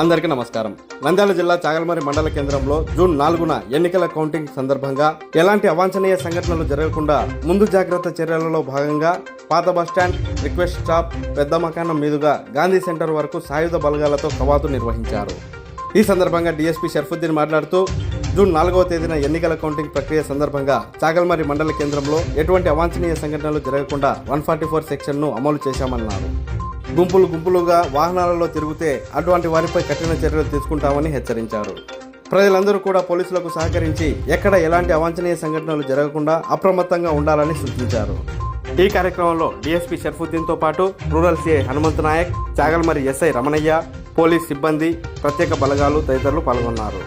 అందరికీ నమస్కారం. నంద్యాల జిల్లా చాగల్మరి మండల కేంద్రంలో జూన్ నాలుగున ఎన్నికల కౌంటింగ్ సందర్భంగా ఎలాంటి అవాంఛనీయ సంఘటనలు జరగకుండా ముందు జాగ్రత్త చర్యలలో భాగంగా పాత బస్టాండ్ రిక్వెస్ట్ స్టాప్ పెద్ద మకానం మీదుగా గాంధీ సెంటర్ వరకు సాయుధ బలగాలతో కవాతు నిర్వహించారు. ఈ సందర్భంగా డీఎస్పీ షర్ఫుద్దీన్ మాట్లాడుతూ జూన్ నాలుగవ తేదీన ఎన్నికల కౌంటింగ్ ప్రక్రియ సందర్భంగా చాగల్మరి మండల కేంద్రంలో ఎటువంటి అవాంఛనీయ సంఘటనలు జరగకుండా వన్ ఫార్టీ ఫోర్ సెక్షన్ను అమలు చేశామన్నారు. గుంపులు గుంపులుగా వాహనాలలో తిరిగితే అటువంటి వారిపై కఠిన చర్యలు తీసుకుంటామని హెచ్చరించారు. ప్రజలందరూ కూడా పోలీసులకు సహకరించి ఎక్కడ ఎలాంటి అవాంఛనీయ సంఘటనలు జరగకుండా అప్రమత్తంగా ఉండాలని సూచించారు. ఈ కార్యక్రమంలో డిఎస్పీ షర్ఫుద్దీన్తో పాటు rural CI Hanumanth Nayak Chagalamarri SI Ramanaiah police సిబ్బంది ప్రత్యేక బలగాలు తదితరులు పాల్గొన్నారు.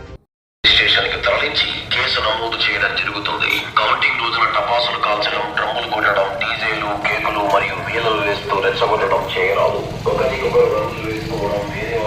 చేయరాదు. ఒకరికొకరు రంగులు వేసుకోవడం వేరే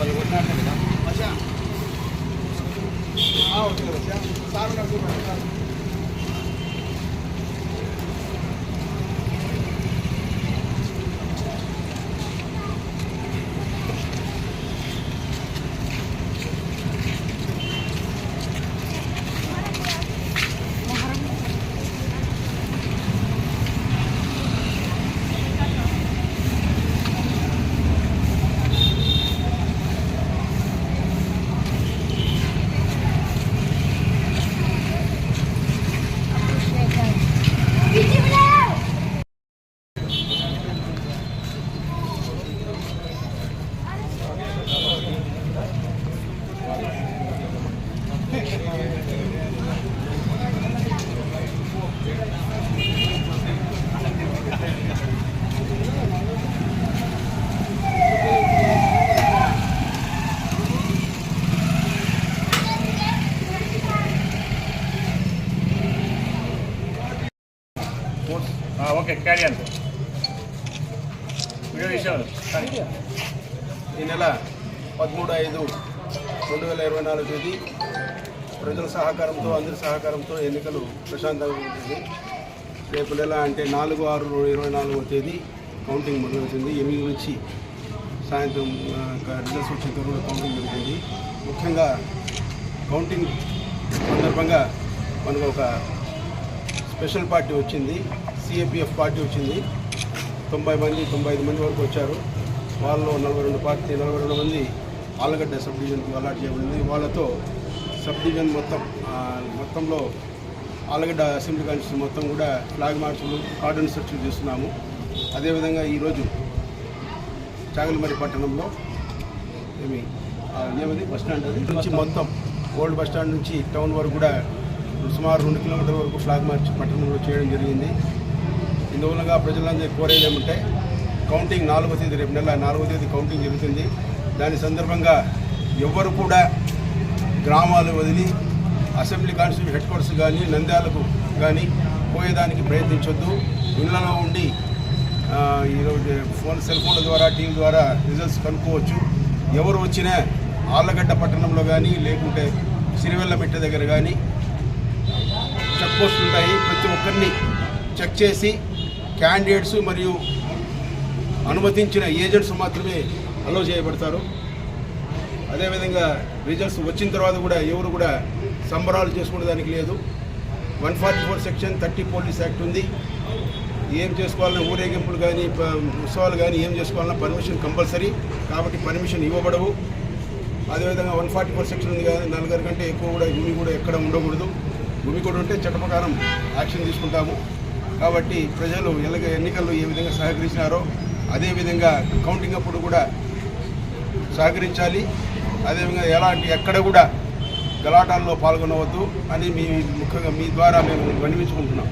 ಬಲ್ಲಿ ಒಟ್ಟಾಡ್ತಾ ಇಲ್ಲ ವರ್ಷ. ಹಾಂ ಓಕೆ ವರ್ಷ ಸಾವಿರ ఓకే క్యారీ అంతే వీడియో ఈ నెల పదమూడు ఐదు రెండు వేల ఇరవై నాలుగు తేదీ ప్రజల సహకారంతో అందరి సహకారంతో ఎన్నికలు ప్రశాంతంగా ఉంటుంది రేపు నెల అంటే నాలుగు ఆరు ఇరవై నాలుగవ తేదీ కౌంటింగ్ మొదలవుతుంది. ఎనిమిది నుంచి సాయంత్రం రిజల్ట్స్ వచ్చిన తర్వాత కౌంటింగ్ జరుగుతుంది. ముఖ్యంగా కౌంటింగ్ సందర్భంగా మనకు ఒక స్పెషల్ పార్టీ వచ్చింది. సిఏపిఎఫ్ పార్టీ వచ్చింది. తొంభై మంది తొంభై ఐదు మంది వరకు వచ్చారు. వాళ్ళలో నలభై రెండు పార్టీ నలభై రెండు మంది ఆలగడ్డ సబ్ డివిజన్కి అలాట్ చేయబడింది. వాళ్ళతో సబ్ డివిజన్ మొత్తం మొత్తంలో ఆలగడ్డ అసెంబ్లీ కాన్స్టిట్యూషన్ మొత్తం కూడా ఫ్లాగ్ మార్చులు కార్డన్ సెర్చ్లు చేస్తున్నాము. అదేవిధంగా ఈరోజు చాగలిమరి పట్టణంలో ఏమి ఏమది? బస్ స్టాండ్ అది? నుంచి మొత్తం ఓల్డ్ బస్ స్టాండ్ నుంచి టౌన్ వరకు కూడా సుమారు రెండు కిలోమీటర్ల వరకు ఫ్లాగ్ మార్చ్ పట్టణంలో చేయడం జరిగింది. ఇందువలనగా ప్రజలందరూ కోరేది ఏమంటే కౌంటింగ్ నాలుగో తేదీ రేపు నెల నాలుగో తేదీ కౌంటింగ్ జరుగుతుంది. దాని సందర్భంగా ఎవ్వరు కూడా గ్రామాలు వదిలి అసెంబ్లీ కాన్స్టిట్యూషన్ హెడ్ క్వార్టర్స్ కానీ నంద్యాలకు కానీ పోయేదానికి ప్రయత్నించొద్దు. ఇళ్ళలో ఉండి ఈరోజు ఫోన్ సెల్ ఫోన్ల ద్వారా టీవీ ద్వారా రిజల్ట్స్ కనుక్కోవచ్చు. ఎవరు వచ్చినా ఆళ్ళగడ్డ పట్టణంలో కానీ లేకుంటే సిరివెల్లమెట్ట దగ్గర కానీ చెక్ పోస్టులు ఉంటాయి. ప్రతి ఒక్కరిని చెక్ చేసి క్యాండిడేట్స్ మరియు అనుమతించిన ఏజెంట్స్ మాత్రమే అలో చేయబడతారు. అదేవిధంగా రిజల్ట్స్ వచ్చిన తర్వాత కూడా ఎవరు కూడా సంబరాలు చేసుకునే దానికి లేదు. One forty four section thirty police act ఉంది. ఏం చేసుకోవాలన్నా ఊరేగింపులు కానీ ఉత్సవాలు కానీ ఏం చేసుకోవాలన్నా పర్మిషన్ కంపల్సరీ కాబట్టి పర్మిషన్ ఇవ్వబడవు. అదేవిధంగా వన్ ఫార్టీ ఫోర్ సెక్షన్ ఉంది కానీ నలుగురు కంటే ఎక్కువ కూడా భూమి కూడా ఎక్కడ ఉండకూడదు. భూమి కూడా ఉంటే చట్టప్రకారం యాక్షన్ తీసుకుంటాము. కాబట్టి ప్రజలు ఎలాగ ఎన్నికల్లో ఏ విధంగా సహకరించినారో అదేవిధంగా కౌంటింగ్ అప్పుడు కూడా సహకరించాలి. అదేవిధంగా ఎలాంటి ఎక్కడ కూడా గలాటాల్లో పాల్గొనవద్దు అని మీ ముఖ్యంగా మీ ద్వారా మేము వినిపించుకుంటున్నాం